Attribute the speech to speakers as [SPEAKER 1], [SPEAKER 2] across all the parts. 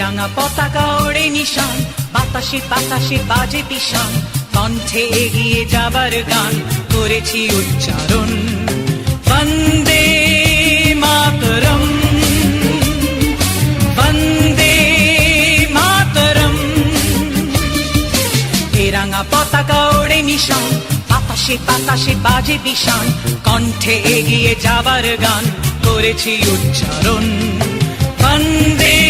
[SPEAKER 1] রাঙা পতাকা ওড়ে নিশান। বাতাসে বাতাসে বাজে পিশান কণ্ঠে এগিয়ে যাবার গান করেছি উচ্চারণ। বন্দে মাতরম। বন্দে মাতরম। এ রাঙা পতাকা ওড়ে নিশান। বাতাসে বাতাসে বাজে বিশান কণ্ঠে এগিয়ে যাবার গান করেছি উচ্চারণ। বন্দে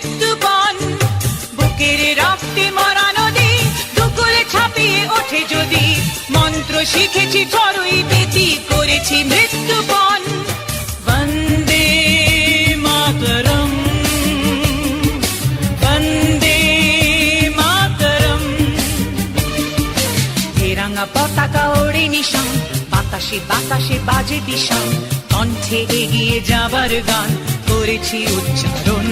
[SPEAKER 1] শিখেছি চড়ুই বেতি করেছি মৃত্যুপণ বন্দে মাতরম বন্দে মাতরম। এ পতাকা ওড়ে নিশান, বাতাসে বাতাসে বাজে দিশান। কণ্ঠে এগিয়ে যাবার গান, করেছি উচ্চারণ।